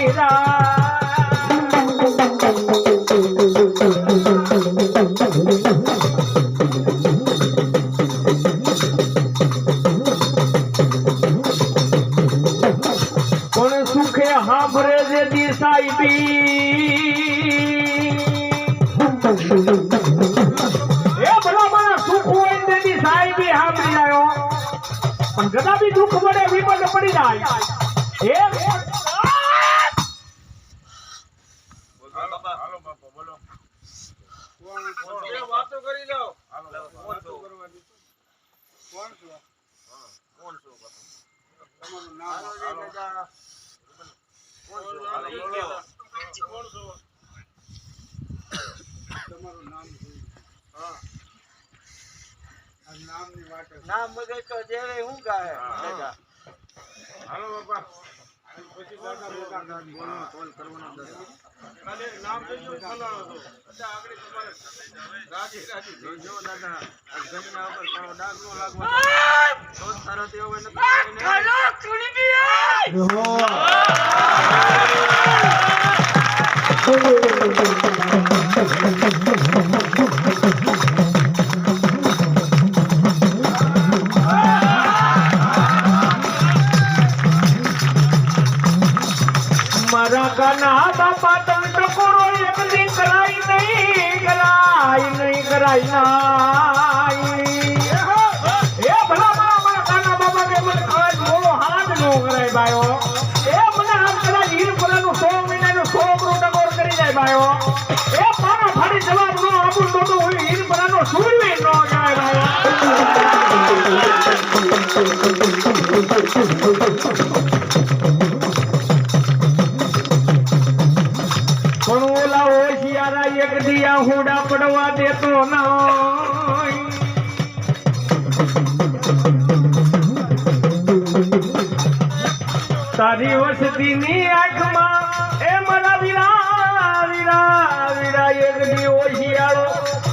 பிறா નામ વગર હું ગાય. દાદા નામ જોજો બોલાવો તો રાજી રાજી. જોજો દાદા જમીના ઉપર તારો લાગવા તો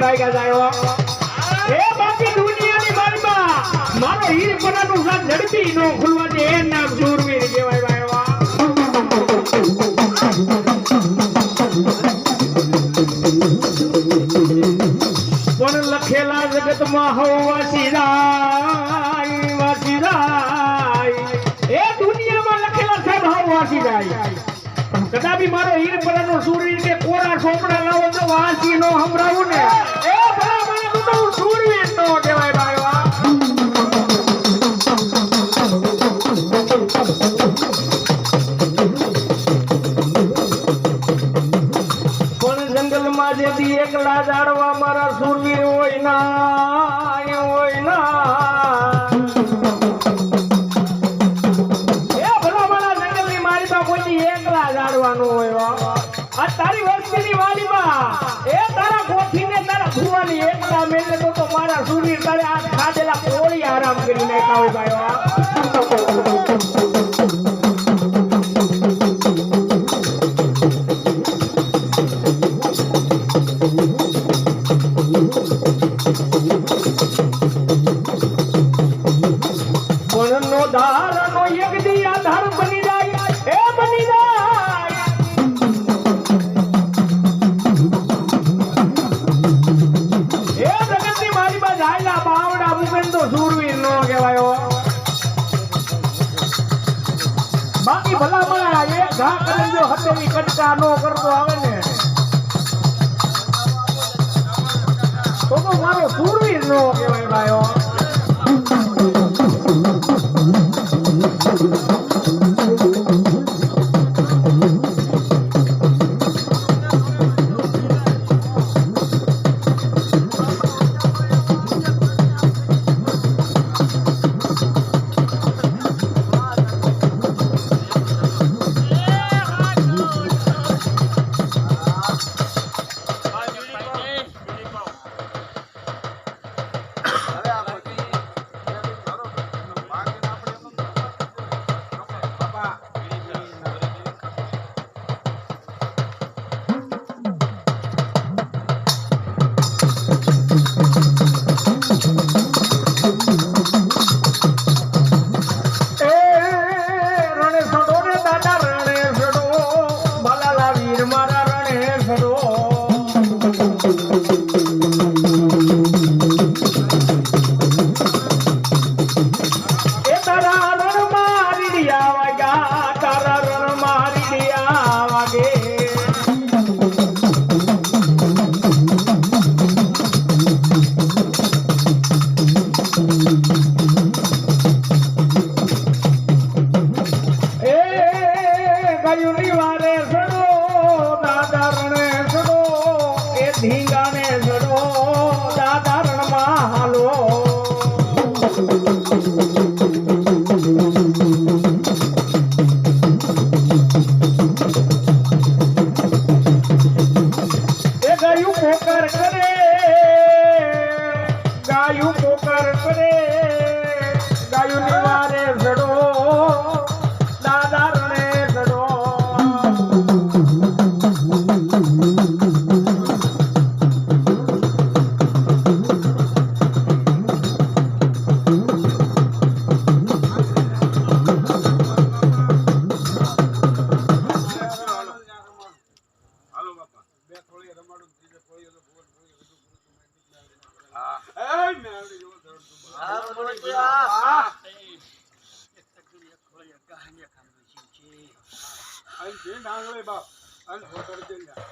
ઉડાઈ ગયા આવ્યો એ બાકી દુનિયાની બારીમાં મારો હીર પનાનું સાથ ઝડપી નો ખુલવા એ નામ જોરવીર કહેવાય પણ લખેલા જગતમાં હવા સિરાય વાસી રાય. એ દુનિયામાં લખેલા સાહેબ હવા સિરાય કદાપી મારો હીર પરનો સૂરવીર કે કોરા સોપડા લાવો તો વાસી નો હમરાવું ને. એ ભલા મને તો હું સૂરવીર નો કહેવાય ભાઈ જંગલમાં જંગલમાં જેથી એકલા જાડવા મારા સૂરવીર હોય ના હોય ના. ફોટા મેલે તો તો મારા સુરી તારે આ ખાધેલા કોળી આરામ કરી નાખ્યા હોય ભાઈ પૂરવી ન કહેવાય ભાઈઓ ધીંગાને જડો દાદા રણમાં હાલો. અને હોટલ જંડા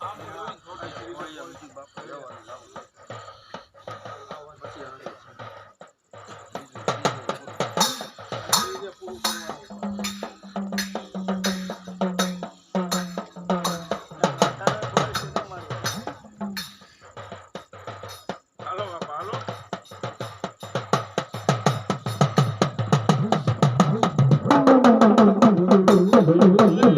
આમ હોટલ જંડા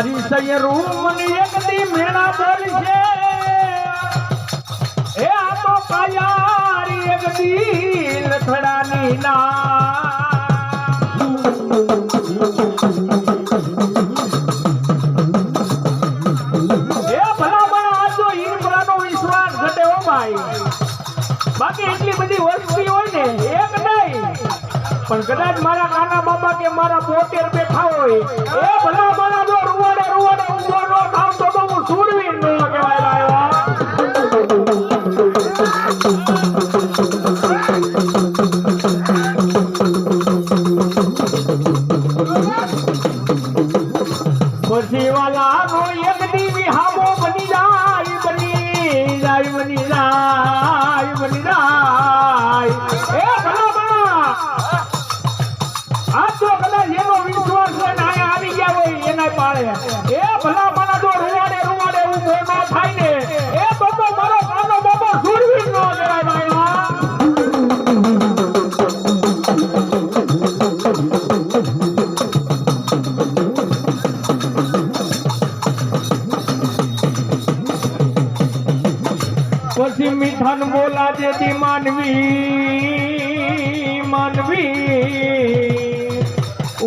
મારી સૈયરું મને એક દી મેળા બોલશે એ આ તો કાયારી એક દી લથડાની ના બાકી એટલી બધી વસ્તી હોય ને, એક પણ કદાચ મારા કાના બાબા કે મારા પોટેર બેઠા હોય, એ ભલા ભલા પછી મીઠાન બોલા જેથી માનવી માનવી.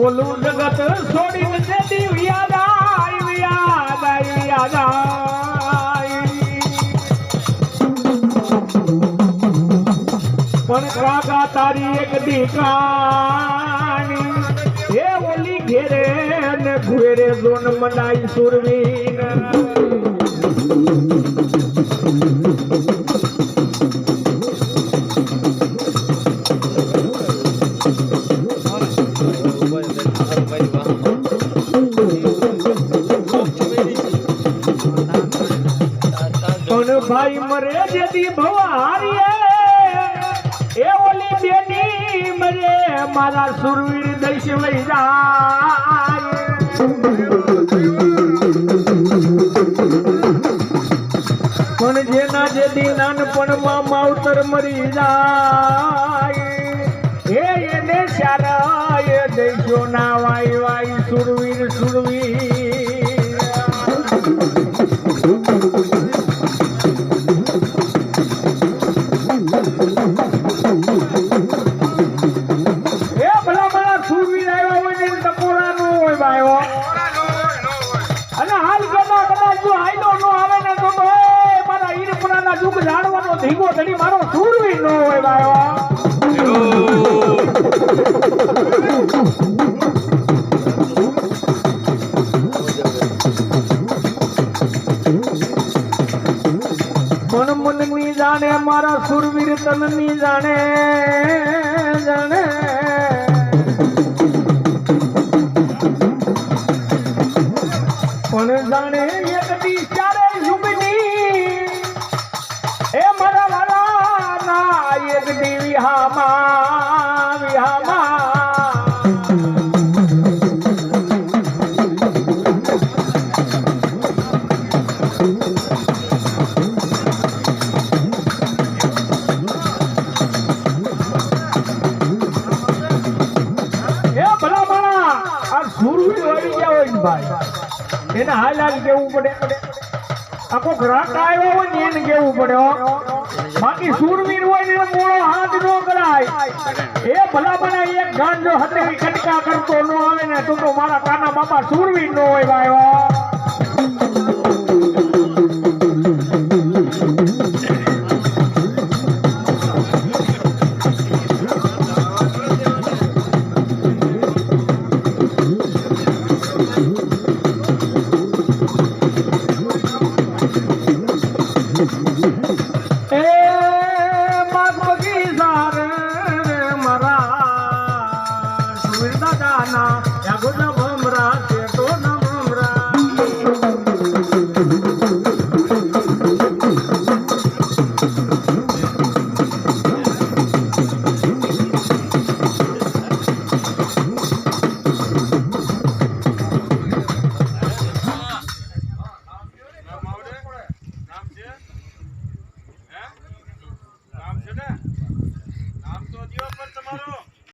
ઓલું જગત છોડીને કાકા તારી એક દીકાની. એ ઓલી ઘેરે ને ઘેરે જોન મનાઈ સુરવીર ભાઈ મરે જેથી ભવારીએ મરે સુરવીર દઈશ લઈ પણ જેના જેથી નાનપણમાં માવતર મરી જાય એને સારા એ દઈશો ના વાય વાય સુરવીર સુરવીર. મારા સુરવીર તનની જાણે જાણે. પણ જાણે એક દી ચારે યુગની એ મારા વાલા ના એક દી વિહામાં કેવું પડે? આખો ગ્રાહક આવ્યો હોય ને એને કેવું પડે બાકી સુરવીર હોય ને મોળો હાથ નો કરાય એ ભલા ભલા એક ગાંજો હતે કટકા કરતો નો આવે ને તો તો મારા કાના બાપા સુરવીર નો હોય ભાઈ. વીર દાદાના ભમરા છે